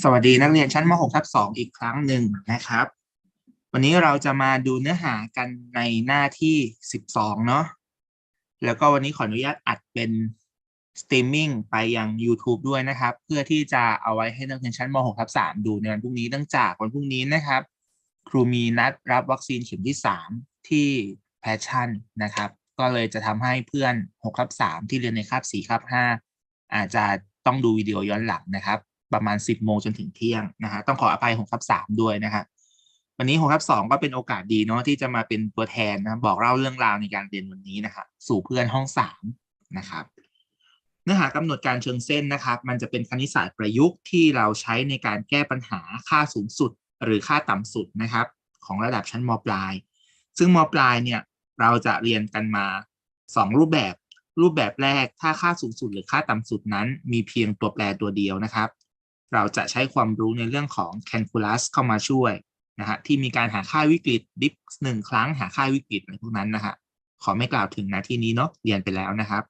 สวัสดีนักเรียนชั้นม .6 ทับ2อีกครั้งหนึ่งนะครับ วันนี้เราจะมาดูเนื้อหากันในหน้าที่ 12 เนาะแล้วก็วันนี้ขออนุญาตอัดเป็นสตรีมมิ่งไปยัง YouTube ด้วยนะครับ เพื่อที่จะเอาไว้ให้นักเรียนชั้นม .6 ทับ3ดูในวันพรุ่งนี้เนื่องจากวันพรุ่งนี้นะครับ ครูมีนัดรับวัคซีนเข็มที่ 3 ที่แพชชั่นนะครับ ก็เลยจะทำให้เพื่อน6ทับ3ที่เรียนในคาบ4คาบ5อาจจะต้องดูวิดีโอย้อนหลังนะครับ ประมาณ 10 โมงจนถึงเที่ยงนะฮะต้องขออภัย6ทับ3ด้วยนะฮะวันนี้6ทับ2ก็เป็นโอกาสดีเนาะที่จะมาเป็นตัวแทนนะบอกเล่าเรื่องราวในการเรียนวันนี้นะครับสู่เพื่อนห้อง3นะครับเนื้อหากำหนดการเชิงเส้นนะครับ มันจะเป็นคณิตศาสตร์ประยุกต์ที่เราใช้ในการแก้ปัญหาค่าสูงสุด หรือค่าต่ำสุดนะครับ ของระดับชั้นมปลาย ซึ่งมปลายเนี่ยเราจะเรียนกันมา 2 รูปแบบ รูปแบบแรกถ้าค่าสูงสุดหรือค่าต่ำสุดนั้น มีเพียงตัวแปรตัวเดียวนะครับ เราจะใช้ความรู้ในเรื่องของ calculus เข้ามาช่วยนะฮะที่มีการหาค่าวิกฤตดิฟหนึ่งครั้งหาค่าวิกฤตอะไรพวกนั้นนะฮะขอไม่กล่าวถึงนะที่นี้เนาะเรียนไปแล้วนะครับ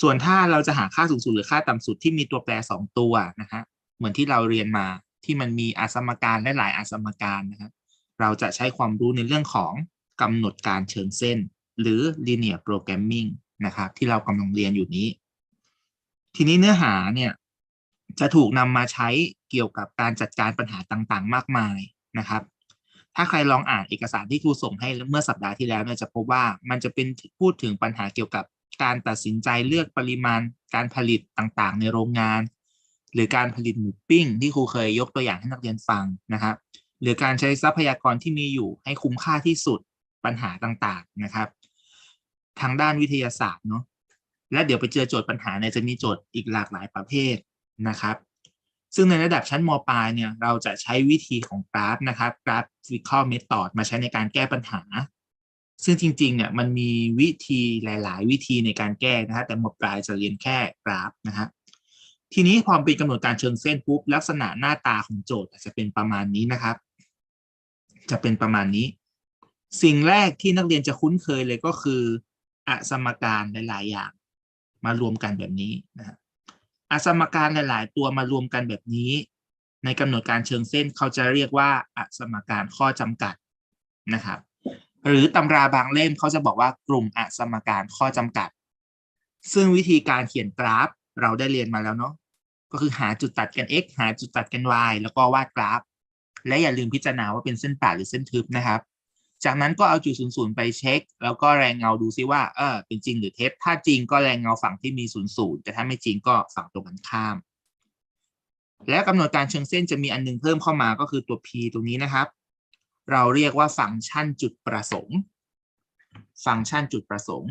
ส่วนถ้าเราจะหาค่าสูงสุดหรือค่าต่ำสุดที่มีตัวแปรสองตัวนะฮะเหมือนที่เราเรียนมาที่มันมีอาสมการและหลายอาสมการนะครับเราจะใช้ความรู้ในเรื่องของกำหนดการเชิงเส้น หรือ linear programming นะครับที่เรากำลังเรียนอยู่นี้ ทีนี้เนื้อหาเนี่ย จะถูกนำมาใช้เกี่ยวกับการจัดการปัญหาต่างๆ มากมายนะครับ ถ้าใครลองอ่านเอกสารที่ครูส่งให้เมื่อสัปดาห์ที่แล้วเนี่ยจะพบว่ามันจะเป็นพูดถึงปัญหาเกี่ยวกับการตัดสินใจเลือกปริมาณการผลิตต่างๆ ในโรงงาน หรือการผลิตหมูปิ้ง ที่ครูเคยยกตัวอย่างให้นักเรียนฟังนะครับหรือการใช้ทรัพยากรที่มีอยู่ให้คุ้มค่าที่สุดปัญหาต่างๆนะครับ ทางด้านวิทยาศาสตร์เนาะและเดี๋ยวไปเจอโจทย์ปัญหาในจะมีโจทย์อีกหลากหลายประเภท นะครับซึ่งในระดับชั้นมปลายเนี่ยเราจะใช้วิธีของกราฟนะครับกราฟ physical method มาใช้ในการแก้ปัญหา ซึ่งจริงๆเนี่ยมันมีวิธีหลาย ๆ วิธีในการแก้นะฮะแต่มปลายจะเรียนแค่กราฟนะฮะทีนี้พอเป็นกำหนดการเชิงเส้นปุ๊บลักษณะหน้าตาของโจทย์จะเป็นประมาณนี้นะครับ จะเป็นประมาณนี้ สิ่งแรกที่นักเรียนจะคุ้นเคยเลยก็คืออสมการหลาย ๆ อย่างมารวมกันแบบนี้นะฮะ อสมการหลาย ๆ ตัวมารวมกันแบบนี้ ในกำหนดการเชิงเส้นเขาจะเรียกว่าอสมการข้อจำกัดนะครับ หรือตำราบางเล่มเขาจะบอกว่ากลุ่มอสมการข้อจำกัด ซึ่งวิธีการเขียนกราฟเราได้เรียนมาแล้วเนาะก็คือหาจุดตัดกัน x หาจุดตัดกัน y แล้วก็วาดกราฟ และอย่าลืมพิจารณาว่าเป็นเส้นป่าหรือเส้นทึบนะครับ จากนั้นก็เอาจุดศูนย์ศูนย์ไปเช็ค แล้วก็แรงเงาดูซิว่าเออเป็นจริงหรือเท็จ ถ้าจริงก็แรงเงาฝั่งที่มีศูนย์ศูนย์แต่ถ้าไม่จริงก็ฝั่งตรงกันข้าม และกำหนดการเชิงเส้นจะมีอันนึงเพิ่มเข้ามาก็คือตัว p ตรงนี้นะครับ เราเรียกว่าฟังก์ชันจุดประสงค์ ฟังก์ชันจุดประสงค์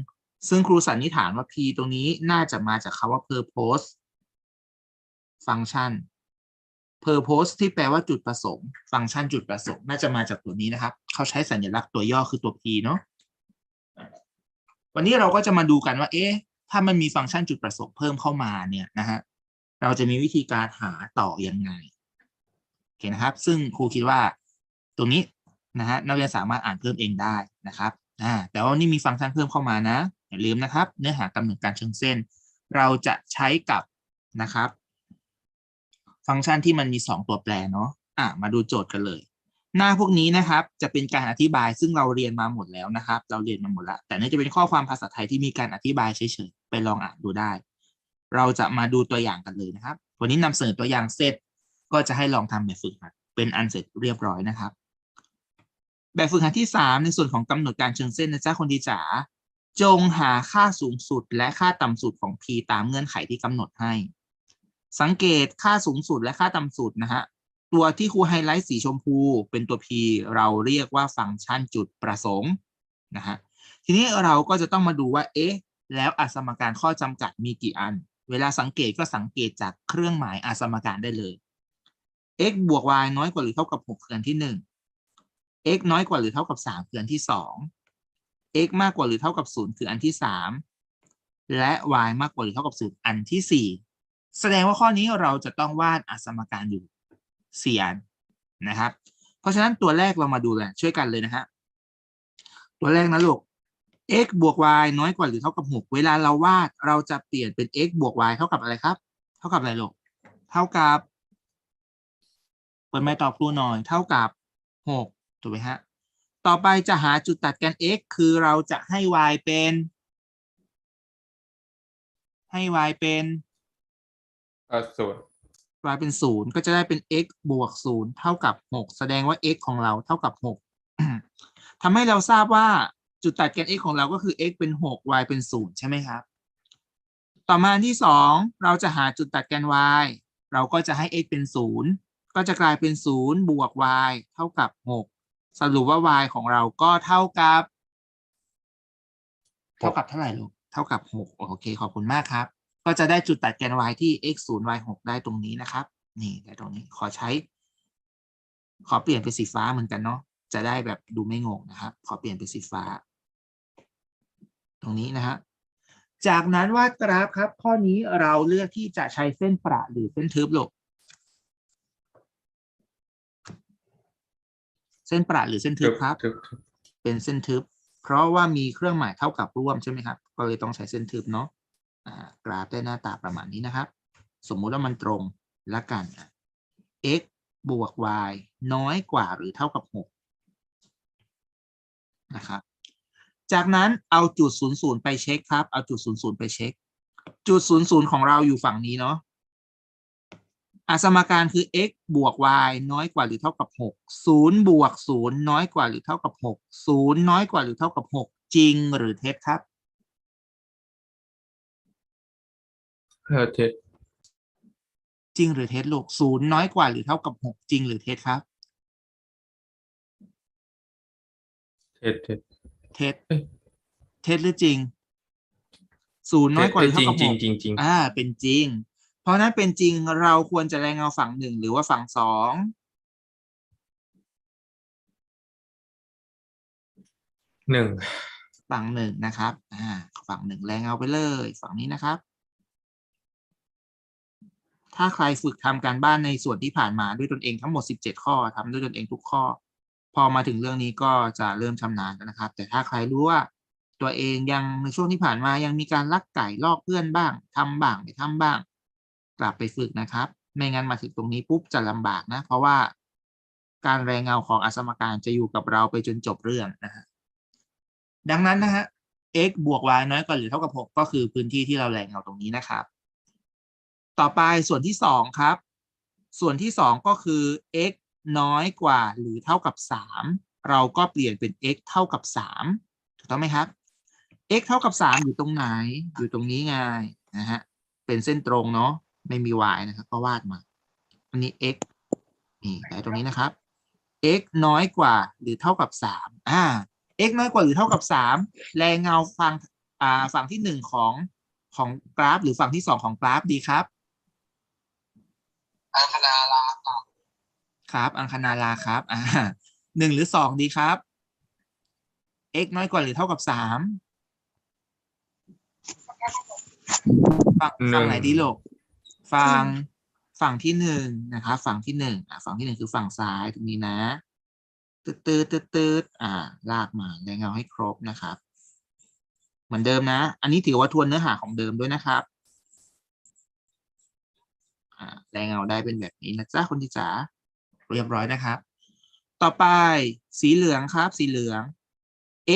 ซึ่งครูสันนิษฐานว่า p ตรงนี้น่าจะมาจากคาว่า purpose ฟังก์ชัน purpose ที่แปลว่าจุดประสงค์ ฟังก์ชันจุดประสงค์ น่าจะมาจากตัวนี้นะครับ เขาใช้สัญลักษณ์ตัวย่อคือตัว p เนาะวันนี้เราก็จะมาดูกันว่า เอ๊ะ ถ้ามันมีฟังก์ชันจุดประสงค์เพิ่มเข้ามาเนี่ยนะฮะเราจะมีวิธีการหาต่อยังไงโอเคนะครับ ซึ่งครูคิดว่าตรงนี้นะฮะนักเรียนสามารถอ่านเพิ่มเองได้นะครับอ่าแต่ว่านี่มีฟังก์ชันเพิ่มเข้ามานะอย่าลืมนะครับ เนื้อหากำหนดการเชิงเส้น เราจะใช้กับนะครับ ฟังก์ชันที่มันมี 2 ตัวแปรเนาะอะมาดูโจทย์กันเลย หน้าพวกนี้นะครับ จะเป็นการอธิบายซึ่งเราเรียนมาหมดแล้วนะครับ เราเรียนมาหมดแล้ว แต่นี่จะเป็นข้อความภาษาไทยที่มีการอธิบายเฉยๆไปลองอ่านดูได้ เราจะมาดูตัวอย่างกันเลยนะครับ วันนี้นำเสนอตัวอย่างเสร็จ ก็จะให้ลองทำแบบฝึกหัดเป็นอันเสร็จเรียบร้อยนะครับ แบบฝึกหัดที่ 3 ในส่วนของกำหนดการเชิงเส้นนะจ๊ะคนดีจ๋าจงหาค่าสูงสุดและค่าต่ำสุดของ p ตามเงื่อนไขที่กำหนดให้ สังเกตค่าสูงสุดและค่าต่ำสุดนะฮะ ตัวที่ครูไฮไลท์สีชมพูเป็นตัว p เราเรียกว่าฟังก์ชันจุดประสงค์นะฮะทีนี้เราก็จะต้องมาดูว่าเอ๊ะแล้วอสมการข้อจำกัดมีกี่อัน เวลาสังเกตก็สังเกตจากเครื่องหมายอสมการได้เลย x บวก y น้อยกว่าหรือเท่ากับ6คืออันที่ 1 x น้อยกว่าหรือเท่ากับ3คืออันที่ 2 x มากกว่าหรือเท่ากับ 0 คืออันที่ 3 และ y มากกว่าหรือเท่ากับ 0 อันที่ 4 แสดงว่าข้อนี้เราจะต้องวาดอสมการอยู่ 4อันนะครับ เพราะฉะนั้นตัวแรกเรามาดูเลยช่วยกันเลยนะฮะตัวแรกนะลูก x บวก y น้อยกว่าหรือเท่ากับ 6 เวลาเราวาดเราจะเปลี่ยนเป็น x บวก y เท่ากับอะไรครับ เท่ากับอะไรลูก เท่ากับเปิดไมค์ตอบครูหน่อย เท่ากับหกถูกไหมฮะ ต่อไปจะหาจุดตัดกัน x คือเราจะให้ y เป็น ให้ y เป็น เออศูนย์ y เป็นศูนย์ก็จะได้เป็น x บวกศูนย์เท่ากับหกแสดงว่า x ของเราเท่ากับหกทำให้เราทราบว่าจุดตัดแกน x ของเราก็คือ x เป็นหก y เป็นศูนย์ใช่ไหมครับ ต่อมาที่สองเราจะหาจุดตัดแกน y เราก็จะให้ x เป็นศูนย์ก็จะกลายเป็นศูนย์บวก y เท่ากับหกสรุปว่า y ของเราก็เท่ากับ เท่ากับเท่าไหร่ลูก เท่ากับหกโอเค ขอบคุณมากครับ ก็จะได้จุดตัดแกน y ที่ x 0 y 6ได้ตรงนี้นะครับ นี่ได้ตรงนี้ขอใช้ ขอเปลี่ยนเป็นสีฟ้าเหมือนกันเนาะจะได้แบบดูไม่งงนะครับ ขอเปลี่ยนเป็นสีฟ้า ตรงนี้นะฮะจากนั้นวาดกราฟครับ ข้อนี้เราเลือกที่จะใช้เส้นประหรือเส้นทึบลูกเส้นประหรือเส้นทึบครับทึบทึบเป็นเส้นทึบ เพราะว่ามีเครื่องหมายเท่ากับร่วมใช่ไหมครับ ก็เลยต้องใช้เส้นทึบเนาะอ่า กราฟได้หน้าตาประมาณนี้นะครับ สมมุติว่ามันตรงละกัน x บวก y น้อยกว่าหรือเท่ากับหกนะครับ จากนั้นเอาจุดศูนย์ศูนย์ไปเช็คครับ เอาจุดศูนย์ศูนย์ไปเช็ค จุดศูนย์ศูนย์ของเราอยู่ฝั่งนี้เนาะอาสมการคือ x บวก y น้อยกว่าหรือเท่ากับหกศูนย์บวกศูนย์น้อยกว่าหรือเท่ากับหกศูนย์น้อยกว่าหรือเท่ากับหกจริงหรือเท็จครับ เออเท็จจริงหรือเท็จลูกศูนย์น้อยกว่าหรือเท่ากับหกจริงหรือเท็จครับ เท็จเท็จเท็จเอ้ยเท็จหรือจริงศูนย์น้อยกว่าหรือจเท่าริงกับจริหงกจริงจริงอ่า เป็นจริง เพราะนั้นเป็นจริงเราควรจะแรงเงาฝั่งหนึ่งหรือว่าฝั่งสองหนึ่งฝั่งหนึ่งนะครับ อ่า ฝั่งหนึ่งแรงเงาไปเลย ฝั่งนี้นะครับ ถ้าใครฝึกทำการบ้านในส่วนที่ผ่านมาด้วยตนเองทั้งหมด 17 ข้อทำด้วยตนเองทุกข้อ พอมาถึงเรื่องนี้ก็จะเริ่มชำนาญแล้วนะครับ แต่ถ้าใครรู้ว่าตัวเองยังในช่วงที่ผ่านมายังมีการลักไก่ลอกเพื่อนบ้างทำบ้างไม่ทำบ้าง กลับไปฝึกนะครับ ไม่งั้นมาถึงตรงนี้ปุ๊บจะลำบากนะ เพราะว่าการแรงเงาของอสมการจะอยู่กับเราไปจนจบเรื่องนะฮะดังนั้นนะฮะ x บวก y น้อยกว่าหรือเท่ากับ 6 ก็คือพื้นที่ที่เราแรงเงาตรงนี้นะครับ ต่อไปส่วนที่สองครับ ส่วนที่สองก็คือ x น้อยกว่าหรือเท่ากับ3เราก็เปลี่ยนเป็น x เท่ากับ3ถูกต้องไหมครับ x เท่ากับ3อยู่ตรงไหน อยู่ตรงนี้ไงนะฮะ เป็นเส้นตรงเนาะ ไม่มี y นะครับ ก็วาดมา อันนี้ x นี่ไหนตรงนี้นะครับ x น้อยกว่าหรือเท่ากับ3อ่า x น้อยกว่าหรือเท่ากับ3แรงเงาฝั่งอ่าฝั่งที่หนึ่งของของกราฟ หรือฝั่งที่สองของกราฟดีครับ อังคณาลาครับครับ อังคณาราครับ อ่าหนึ่งหรือสองดีครับ x น้อยกว่าหรือเท่ากับสามฝั่งฝั่งไหนดีลูกฝั่งฝั่งที่หนึ่งนะครับฝั่งที่หนึ่งอ่าฝั่งที่หนึ่งคือฝั่งซ้ายตรงนี้นะตืดตืดตืดตืดอ่า ลากมาแรงเงาให้ครบนะครับ เหมือนเดิมนะ อันนี้ถือว่าทวนเนื้อหาของเดิมด้วยนะครับ แรงเงาได้เป็นแบบนี้นะจ๊ะคนที่จ๋าเรียบร้อยนะครับ ต่อไปสีเหลืองครับ สีเหลือง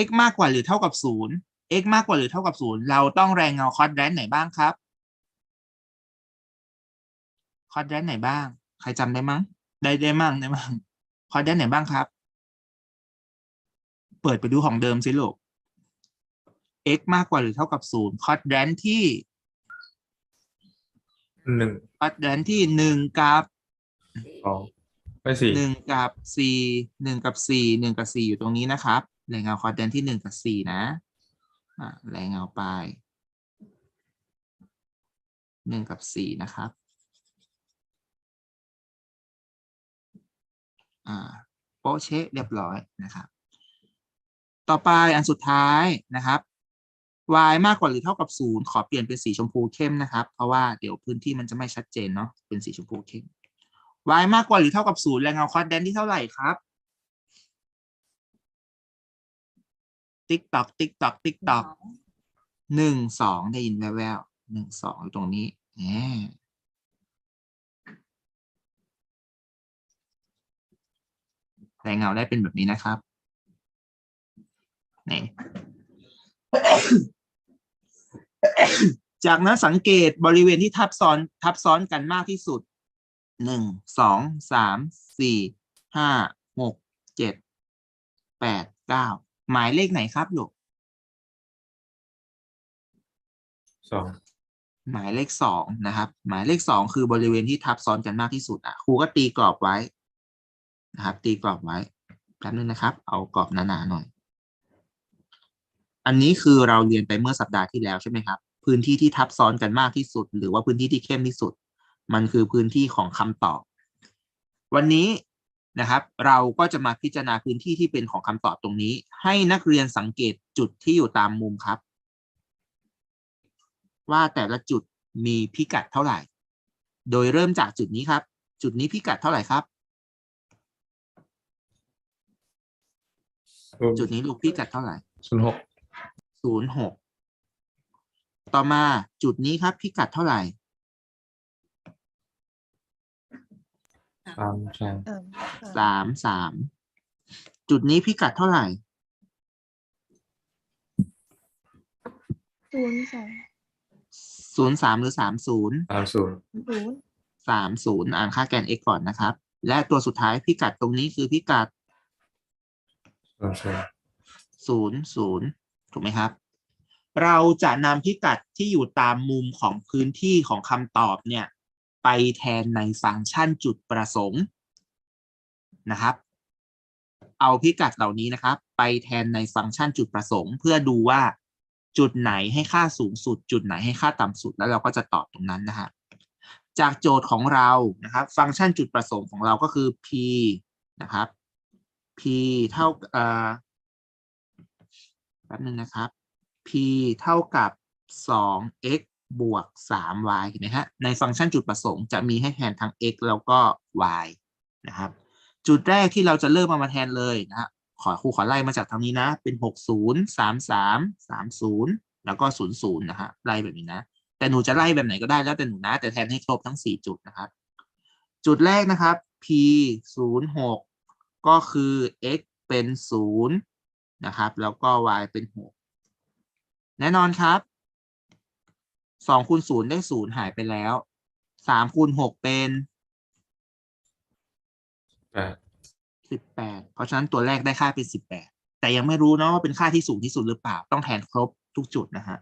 x มากกว่าหรือเท่ากับศูนย์ x มากกว่าหรือเท่ากับศูนย์เราต้องแรงเงาคอดแรนไหนบ้างครับคอดแรนไหนบ้าง ใครจำได้มั้ง ได้ได้มั่งได้มั่งคอดแรนไหนบ้างครับ เปิดไปดูของเดิมสิลูก x มากกว่าหรือเท่ากับศูนย์คอดแรนที่ หนึ่งคอร์ดแรนที่หนึ่งกับสองไม่สี่หนึ่งกับสี่หนึ่งกับสี่หนึ่งกับสี่อยู่ตรงนี้นะครับแรงเงาคอร์ดแดนที่หนึ่งกับสี่นะอ่าแรงเงาไปหนึ่งกับสี่นะครับอ่าโป๊ะเชะเรียบร้อยนะครับ ต่อไปอันสุดท้ายนะครับ y มากกว่าหรือเท่ากับศูนย์ขอเปลี่ยนเป็นสีชมพูเข้มนะครับ เพราะว่าเดี๋ยวพื้นที่มันจะไม่ชัดเจนเนาะเป็นสีชมพูเข้ม y มากกว่าหรือเท่ากับศูนย์แรงเงาคอร์ดแดนที่เท่าไหร่ครับ ติ๊กตอกติ๊กตอกติ๊กตอกหนึ่งสองได้ยินแววๆหนึ่งสองตรงนี้แหมแต่เงาได้เป็นแบบนี้นะครับนี่ จากนั้นสังเกตบริเวณที่ทับซ้อนทับซ้อนกันมากที่สุดหนึ่งสองสามสี่ห้าหกเจ็ดแปดเก้าหมายเลขไหนครับลูกสองหมายเลขสองนะครับ หมายเลขสองคือบริเวณที่ทับซ้อนกันมากที่สุดอะครูก็ตีกรอบไว้นะครับ ตีกรอบไว้แป๊บนึงนะครับ เอากรอบหนาๆหน่อย อันนี้คือเราเรียนไปเมื่อสัปดาห์ที่แล้วใช่ไหมครับ พื้นที่ที่ทับซ้อนกันมากที่สุด หรือว่าพื้นที่ที่เข้มที่สุด มันคือพื้นที่ของคำตอบ วันนี้นะครับ เราก็จะมาพิจารณาพื้นที่ที่เป็นของคำตอบตรงนี้ ให้นักเรียนสังเกตจุดที่อยู่ตามมุมครับ ว่าแต่ละจุดมีพิกัดเท่าไหร่ โดยเริ่มจากจุดนี้ครับ จุดนี้พิกัดเท่าไหร่ครับศูนย์จุดนี้ลูกพิกัดเท่าไหร่ศูนย์หก ศูนย์หกต่อมาจุดนี้ครับ พิกัดเท่าไหร่สามสามเอิ่มสามสามจุดนี้พิกัดเท่าไหร่ศูนย์สองศูนย์สามหรือสามศูนย์สามศูนย์ศูนย์สามศูนย์อ่านค่าแกน x ก่อนนะครับ และตัวสุดท้ายพิกัดตรงนี้คือพิกัดศูนย์ศูนย์ศูนย์ศูนย์ ถูกไหมครับ เราจะนำพิกัดที่อยู่ตามมุมของพื้นที่ของคำตอบเนี่ยไปแทนในฟังก์ชันจุดประสงค์นะครับ เอาพิกัดเหล่านี้นะครับ ไปแทนในฟังก์ชันจุดประสงค์ เพื่อดูว่าจุดไหนให้ค่าสูงสุด จุดไหนให้ค่าต่ำสุด แล้วเราก็จะตอบตรงนั้นนะฮะจากโจทย์ของเรานะครับ ฟังก์ชันจุดประสงค์ของเราก็คือ p นะครับ p เท่าเอ่อ แป๊บนึงนะครับ p เท่ากับสอง x บวกสาม y เห็นไหมฮะ ในฟังก์ชันจุดประสงค์จะมีให้แทนทั้ง x แล้วก็ y นะครับ จุดแรกที่เราจะเริ่มเอามาแทนเลยนะฮะขอครูขอไล่มาจากทางนี้นะ เป็นหกศูนย์สามสามสามศูนย์แล้วก็ศูนะฮะ ไล่แบบนี้นะ แต่หนูจะไล่แบบไหนก็ได้แล้วแต่หนูนะ แต่แทนให้ครบทั้งสี่จุดนะครับ จุดแรกนะครับ p ศูนย์หกก็คือ x เป็นศู นย์นะครับ แล้วก็ y เป็นหกแน่นอนครับสองคูณศูนย์ได้ศูนย์หายไปแล้วสามคูณหกเป็นแปดสิบแปดเพราะฉะนั้นตัวแรกได้ค่าเป็นสิบแปดแต่ยังไม่รู้เนาะว่าเป็นค่าที่สูงที่สุดหรือเปล่า ต้องแทนครบทุกจุดนะฮะ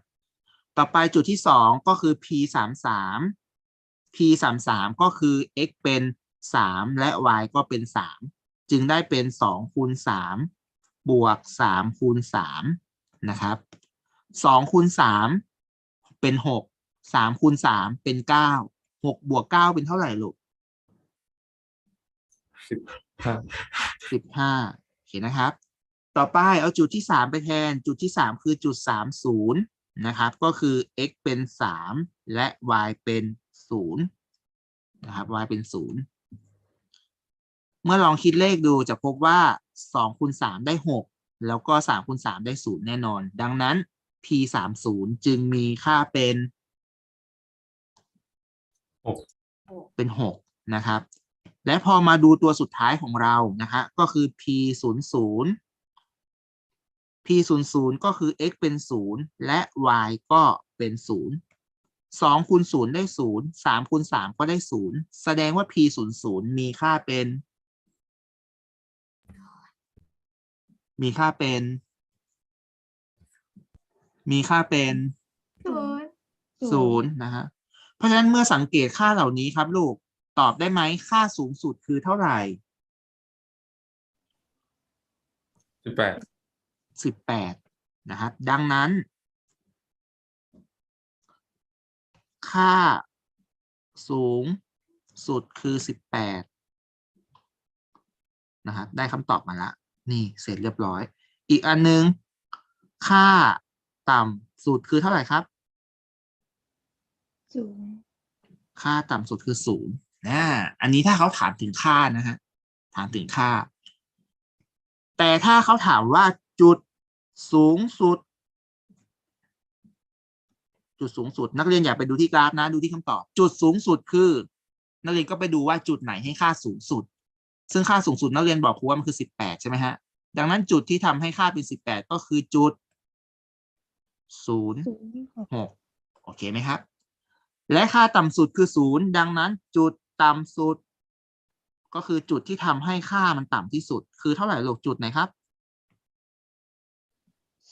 ต่อไปจุดที่สองก็คือ p สามสาม p สามสามก็คือ x เป็นสามและ y ก็เป็นสามจึงได้เป็นสองคูณสาม บวกสามคูณสามนะครับสองคูณสามเป็นหกสามคูณสามเป็นเก้าหกบวกเก้าเป็นเท่าไหร่ลูกสิบห้าสิบห้าโอเคนะครับ ต่อไปเอาจุดที่สามไปแทน จุดที่สามคือจุดสามศูนย์นะครับ ก็คือ x เป็นสามและ y เป็นศูนย์นะครับ y เป็นศูนย์เมื่อลองคิดเลขดูจะพบว่า สองคูณสามได้หกแล้วก็สามคูณสามได้ศูนย์แน่นอน ดังนั้น p สามศูนย์จึงมีค่าเป็นหกเป็นหกนะครับ และพอมาดูตัวสุดท้ายของเรานะฮะก็คือ p ศูนย์ศูนย์ p ศูนย์ศูนย์ก็คือ x เป็นศูนย์และ y ก็เป็นศูนย์สองคูณศูนย์ได้ศูนย์สามคูณสามก็ได้ศูนย์แสดงว่า p ศูนย์ศูนย์มีค่าเป็น มีค่าเป็น มีค่าเป็นศูนย์ศูนย์นะฮะเพราะฉะนั้นเมื่อสังเกตค่าเหล่านี้ครับลูกตอบได้ไหมค่าสูงสุดคือเท่าไหร่สิบแปดสิบแปดนะครับ ดังนั้น ค่าสูงสุดคือสิบแปดนะครับได้คำตอบมาละ นี่เสร็จเรียบร้อย อีกอันนึง ค่าต่ำสุดคือเท่าไหร่ครับศูนย์ค่าต่ำสุดคือศูนย์นะอันนี้ถ้าเขาถามถึงค่านะฮะถามถึงค่า แต่ถ้าเขาถามว่าจุดสูงสุด จุดสูงสุด นักเรียนอย่าไปดูที่กราฟนะ ดูที่คำตอบ จุดสูงสุดคือ นักเรียนก็ไปดูว่าจุดไหนให้ค่าสูงสุด ซึ่งค่าสูงสุดนักเรียนบอกครูว่ามันคือสิบแปดใช่ไหมฮะ ดังนั้นจุดที่ทำให้ค่าเป็นสิบแปดก็คือจุดศูนย์ศูนย์หกหกโอเคไหมครับ และค่าต่ำสุดคือศูนย์ดังนั้นจุดต่ำสุด ก็คือจุดที่ทำให้ค่ามันต่ำที่สุด คือเท่าไหร่ลูกจุดไหนครับ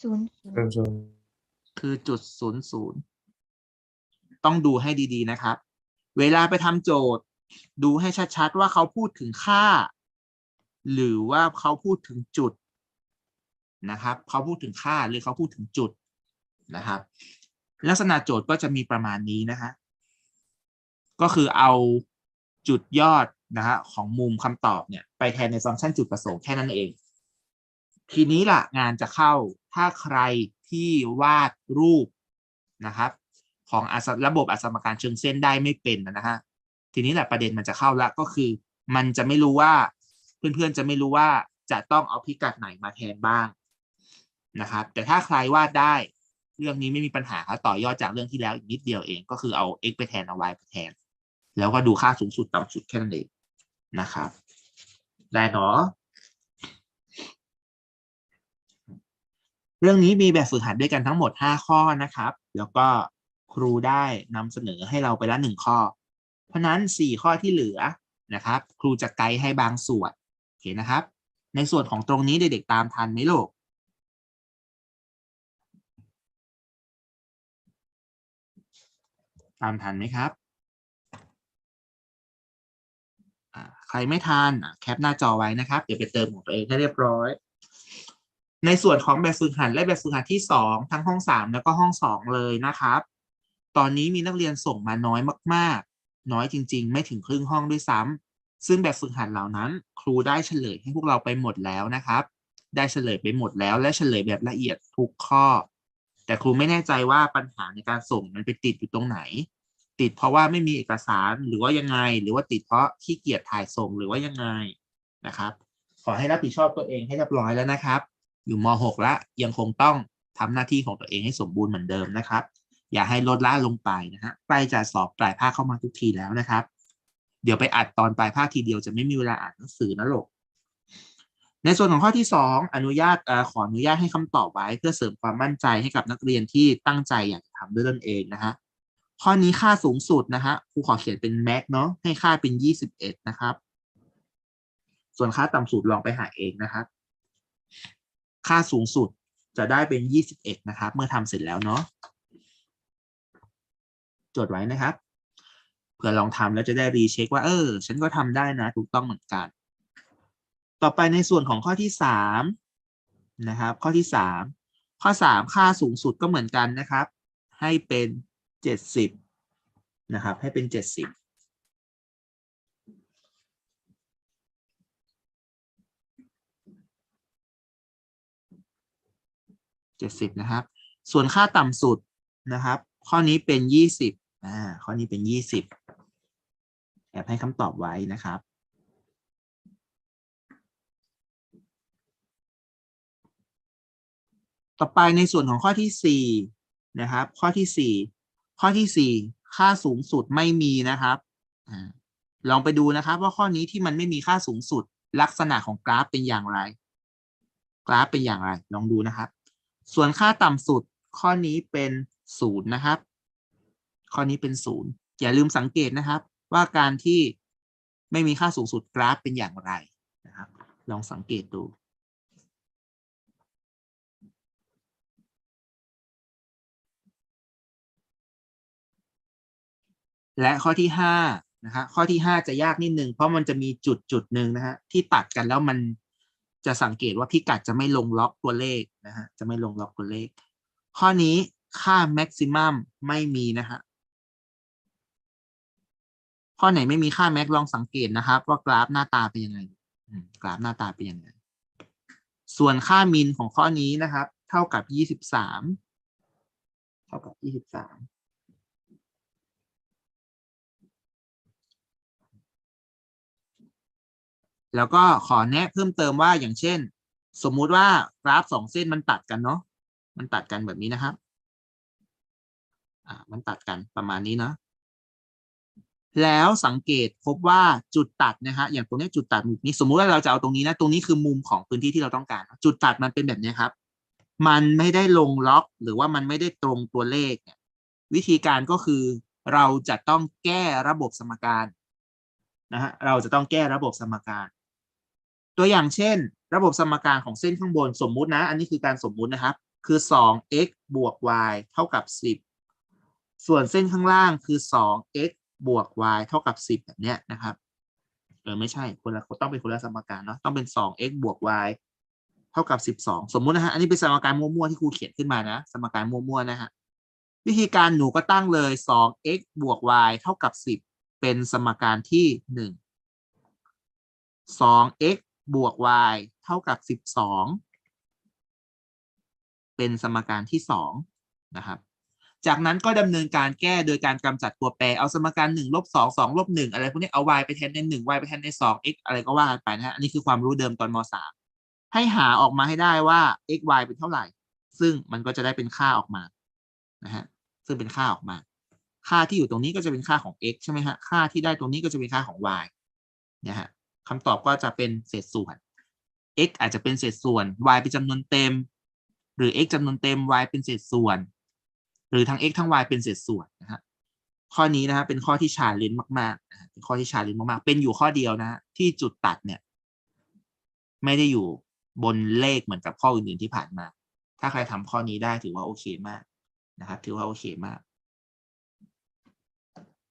ศูนย์ศูนเริ่มย์ต้นคือจุดศูนย์ศูนย์ต้องดูให้ดีๆนะครับ เวลาไปทำโจทย์ ดูให้ชัดๆว่าเขาพูดถึงค่า หรือว่าเขาพูดถึงจุดนะครับเขาพูดถึงค่าหรือเขาพูดถึงจุดนะครับ ลักษณะโจทย์ก็จะมีประมาณนี้นะฮะก็คือเอาจุดยอดนะฮะของมุมคำตอบเนี่ยไปแทนในฟังก์ชันจุดประสงค์แค่นั้นเอง ทีนี้ล่ะงานจะเข้าถ้าใครที่วาดรูปนะครับ ของระบบอสมการเชิงเส้นได้ไม่เป็นนะฮะ ทีนี้แหละประเด็นมันจะเข้าละก็คือ มันจะไม่รู้ว่า เพื่อนๆจะไม่รู้ว่าจะต้องเอาพิกัดไหนมาแทนบ้างนะครับ แต่ถ้าใครวาดได้เรื่องนี้ไม่มีปัญหาครับต่อยอดจากเรื่องที่แล้วอีกนิดเดียวเองก็คือเอา x ไปแทนเอา y ไปแทน แล้วก็ดูค่าสูงสุดต่ำสุดแค่นั้นเองนะครับ ได้เนาะเรื่องนี้มีแบบฝึกหัดด้วยกันทั้งหมด 5 ข้อนะครับ แล้วก็ครูได้นำเสนอให้เราไปละหนึ่งข้อ ราะนั้น 4 ข้อที่เหลือนะครับ ครูจะไกด์ให้บางส่วนโอเคนะครับ ในส่วนของตรงนี้เด็กๆตามทันไหมลูกตามทันไหมครับใครไม่ทันอะแคปหน้าจอไว้นะครับ เดี๋ยวไปเติมของตัวเองให้เรียบร้อย ในส่วนของแบบฝึกหัดและแบบฝึกหัดที่สองทั้งห้องสามแล้วก็ห้องสองเลยนะครับ ตอนนี้มีนักเรียนส่งมาน้อยมากๆ น้อยจริง ๆ ไม่ถึงครึ่งห้องด้วยซ้ำซึ่งแบบฝึกหัดเหล่านั้น ครูได้เฉลยให้พวกเราไปหมดแล้วนะครับ ได้เฉลยไปหมดแล้วและเฉลยแบบละเอียดทุกข้อ แต่ครูไม่แน่ใจว่าปัญหาในการส่งมันไปติดอยู่ตรงไหน ติดเพราะว่าไม่มีเอกสารหรือว่ายังไง หรือว่าติดเพราะขี้เกียจถ่ายส่งหรือว่ายังไงนะครับ ขอให้รับผิดชอบตัวเองให้เรียบร้อยแล้วนะครับ อยู่ม .6 แล้วยังคงต้องทำหน้าที่ของตัวเองให้สมบูรณ์เหมือนเดิมนะครับ อย่าให้ลดละลงไปนะฮะใกล้จะสอบปลายภาคเข้ามาทุกทีแล้วนะครับ เดี๋ยวไปอัดตอนปลายภาคทีเดียวจะไม่มีเวลาอ่านหนังสือนะลูกในส่วนของข้อที่สองอนุญาตอขออนุญาตให้คำตอบไว้ เพื่อเสริมความมั่นใจให้กับนักเรียนที่ตั้งใจอยากจะทำด้วยตนเองนะฮะข้อนี้ค่าสูงสุดนะฮะครูขอเขียนเป็นแม็กเนาะให้ค่าเป็นยี่สิบเอ็ดนะครับ ส่วนค่าต่ำสุดลองไปหาเองนะครับ ค่าสูงสุดจะได้เป็นยี่สิบเอ็ดนะครับ เมื่อทำเสร็จแล้วเนาะ จดไว้นะครับเผื่อลองทำแล้วจะได้รีเช็คว่าเออ ฉันก็ทำได้นะถูกต้องเหมือนกัน ต่อไปในส่วนของข้อที่สามนะครับ ข้อที่สามข้อสามค่าสูงสุดก็เหมือนกันนะครับ ให้เป็นเจ็ดสิบนะครับ ให้เป็นเจ็ดสิบเจ็ดสิบนะครับ ส่วนค่าต่ำสุดนะครับ ข้อนี้เป็นยี่สิบ อ่าข้อนี้เป็นยี่สิบแอบให้คำตอบไว้นะครับ ต่อไปในส่วนของข้อที่สี่นะครับ ข้อที่สี่ข้อที่สี่ค่าสูงสุดไม่มีนะครับอลองไปดูนะครับ ว่าข้อนี้ที่มันไม่มีค่าสูงสุด ลักษณะของกราฟเป็นอย่างไร กราฟเป็นอย่างไร ลองดูนะครับ ส่วนค่าต่ำสุดข้อนี้เป็นศูนย์นะครับ ข้อนี้เป็นศูนย์อย่าลืมสังเกตนะครับ ว่าการที่ไม่มีค่าสูงสุดกราฟเป็นอย่างไรนะครับ ลองสังเกตดูและข้อที่ห้านะฮะข้อที่ห้าจะยากนิดนึงเพราะมันจะมีจุดจุดหนึ่งนะฮะที่ตัดกันแล้วมันจะสังเกตว่าพิกัดจะไม่ลงล็อกตัวเลขนะฮะจะไม่ลงล็อกตัวเลข ข้อนี้ค่าแม็กซิมัมไม่มีนะฮะ ข้อไหนไม่มีค่าแม็กลองสังเกตนะครับ ว่ากราฟหน้าตาเป็นยังไงกราฟหน้าตาเป็นยังไง ส่วนค่ามินของข้อนี้นะครับ เท่ากับยี่สิบสามเท่ากับยี่สิบสามแล้วก็ขอแนะเพิ่มเติมว่าอย่างเช่น สมมุติว่ากราฟสองเส้นมันตัดกันเนาะมันตัดกันแบบนี้นะครับ อ่า มันตัดกันประมาณนี้เนาะ แล้วสังเกตพบว่าจุดตัดนะฮะอย่างตรงนี้จุดตัดมุมนี้สมมุติว่าเราจะเอาตรงนี้นะตรงนี้คือมุมของพื้นที่ที่เราต้องการ จุดตัดมันเป็นแบบนี้ครับ มันไม่ได้ลงล็อกหรือว่ามันไม่ได้ตรงตัวเลขเนี่ยวิธีการก็คือเราจะต้องแก้ระบบสมการนะฮะเราจะต้องแก้ระบบสมการ ตัวอย่างเช่น ระบบสมการของเส้นข้างบนสมมุตินะ อันนี้คือการสมมุตินะครับ คือ 2x บวก y เท่ากับ 10 ส่วนเส้นข้างล่างคือ 2x บวก y เท่ากับ 10 แบบเนี้ยนะครับเออไม่ใช่คนละต้องเป็นคนละสมการเนาะต้องเป็น 2x บวก y เท่ากับ 12 สมมุตินะฮะอันนี้เป็นสมการมั่วๆที่ครูเขียนขึ้นมานะ สมการมั่วๆนะฮะวิธีการหนูก็ตั้งเลย 2x บวก y เท่ากับ 10 เป็นสมการที่ 1 2x บวก y เท่ากับ 12 เป็นสมการที่ 2 นะครับ จากนั้นก็ดำเนินการแก้โดยการกำจัดตัวแปร เอาสมการ1ลบ2 2ลบ1อะไรพวกนี้เอา y ไปแทนใน 1 y ไปแทนใน 2 x อะไรก็ว่ากันไปนะฮะอันนี้คือความรู้เดิมตอนม .3 ให้หาออกมาให้ได้ว่า x y เป็นเท่าไหร่ ซึ่งมันก็จะได้เป็นค่าออกมานะฮะซึ่งเป็นค่าออกมา ค่าที่อยู่ตรงนี้ก็จะเป็นค่าของ x ใช่ไหมฮะค่าที่ได้ตรงนี้ก็จะเป็นค่าของ y นะฮะคำตอบก็จะเป็นเศษส่วน x อาจจะเป็นเศษส่วน y เป็นจำนวนเต็ม หรือ x จำนวนเต็ม y เป็นเศษส่วน หรือทั้ง x ทั้ง y เป็นเศษส่วนนะฮะข้อนี้นะฮะเป็นข้อที่ชาเลนจ์มากๆนะเป็นข้อที่ชาเลนจ์มากๆ เป็นอยู่ข้อเดียวนะฮะที่จุดตัดเนี่ย ไม่ได้อยู่บนเลขเหมือนกับข้ออื่นๆที่ผ่านมา ถ้าใครทำข้อนี้ได้ถือว่าโอเคมากนะครับถือว่าโอเคมาก